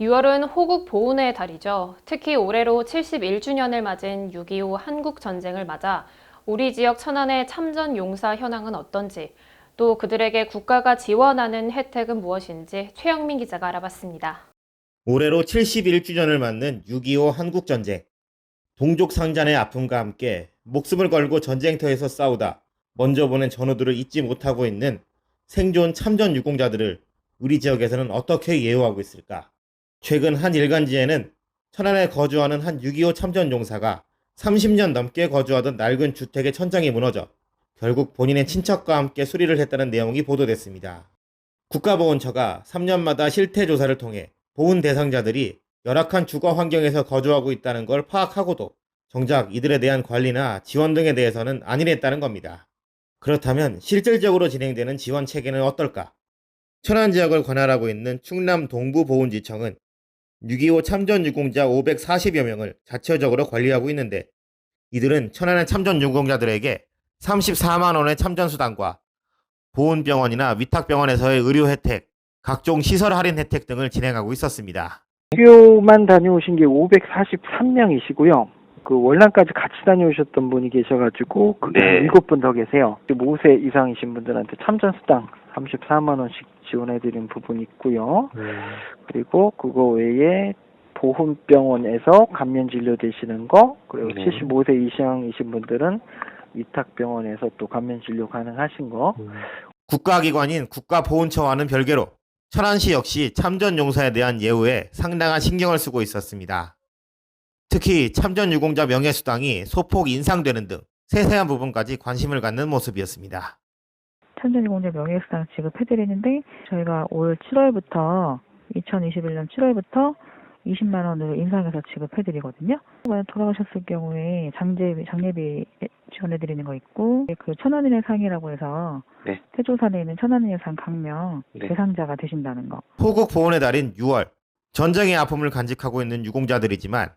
6월은 호국 보훈의 달이죠. 특히 올해로 71주년을 맞은 6.25 한국 전쟁을 맞아 우리 지역 천안의 참전 용사 현황은 어떤지, 또 그들에게 국가가 지원하는 혜택은 무엇인지 최영민 기자가 알아봤습니다. 올해로 71주년을 맞는 6.25 한국 전쟁. 동족 상잔의 아픔과 함께 목숨을 걸고 전쟁터에서 싸우다 먼저 보낸 전우들을 잊지 못하고 있는 생존 참전 유공자들을 우리 지역에서는 어떻게 예우하고 있을까? 최근 한 일간지에는 천안에 거주하는 한 6.25 참전 용사가 30년 넘게 거주하던 낡은 주택의 천장이 무너져 결국 본인의 친척과 함께 수리를 했다는 내용이 보도됐습니다. 국가보훈처가 3년마다 실태 조사를 통해 보훈 대상자들이 열악한 주거 환경에서 거주하고 있다는 걸 파악하고도 정작 이들에 대한 관리나 지원 등에 대해서는 안일했다는 겁니다. 그렇다면 실질적으로 진행되는 지원 체계는 어떨까? 천안 지역을 관할하고 있는 충남 동부보훈지청은 6.25 참전 유공자 540여 명을 자체적으로 관리하고 있는데 이들은 천안의 참전 유공자들에게 34만 원의 참전 수당과 보훈병원이나 위탁병원에서의 의료 혜택, 각종 시설 할인 혜택 등을 진행하고 있었습니다. 학교만 다녀오신 게 543명이시고요. 그 월남까지 같이 다녀오셨던 분이 계셔가지고 그게 네. 일곱 분 더 계세요. 5세 이상이신 분들한테 참전 수당 34만 원씩 지원해드리는 부분이 있고요. 그리고 그거 외에 보훈병원에서 감면 진료 되시는 거 그리고 네. 75세 이상이신 분들은 위탁병원에서 또 감면 진료 가능하신 거 국가기관인 국가보훈처와는 별개로 천안시 역시 참전 용사에 대한 예우에 상당한 신경을 쓰고 있었습니다. 특히 참전 유공자 명예수당이 소폭 인상되는 등 세세한 부분까지 관심을 갖는 모습이었습니다. 참전 유공자 명예수당 지급해드리는데 저희가 올 7월부터 2021년 7월부터 20만 원으로 인상해서 지급해드리거든요. 만약 돌아가셨을 경우에 장제비, 장례비 지원해드리는 거 있고 그 천안인의 상이라고 해서 네. 태조산에 있는 천안인의 상 강명 네. 대상자가 되신다는 거. 호국 보훈의 달인 6월 전쟁의 아픔을 간직하고 있는 유공자들이지만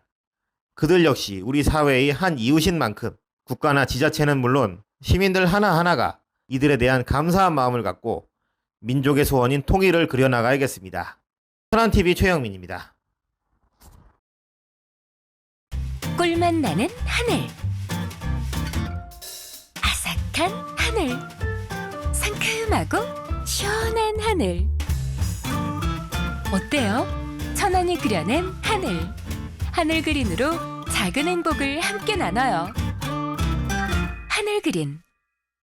그들 역시 우리 사회의 한 이웃인 만큼 국가나 지자체는 물론 시민들 하나하나가 이들에 대한 감사한 마음을 갖고 민족의 소원인 통일을 그려나가야겠습니다. 천안TV 최영민입니다. 꿀맛 나는 하늘 아삭한 하늘 상큼하고 시원한 하늘 어때요? 천안이 그려낸 하늘 하늘 그린으로 작은 행복을 함께 나눠요. 하늘 그린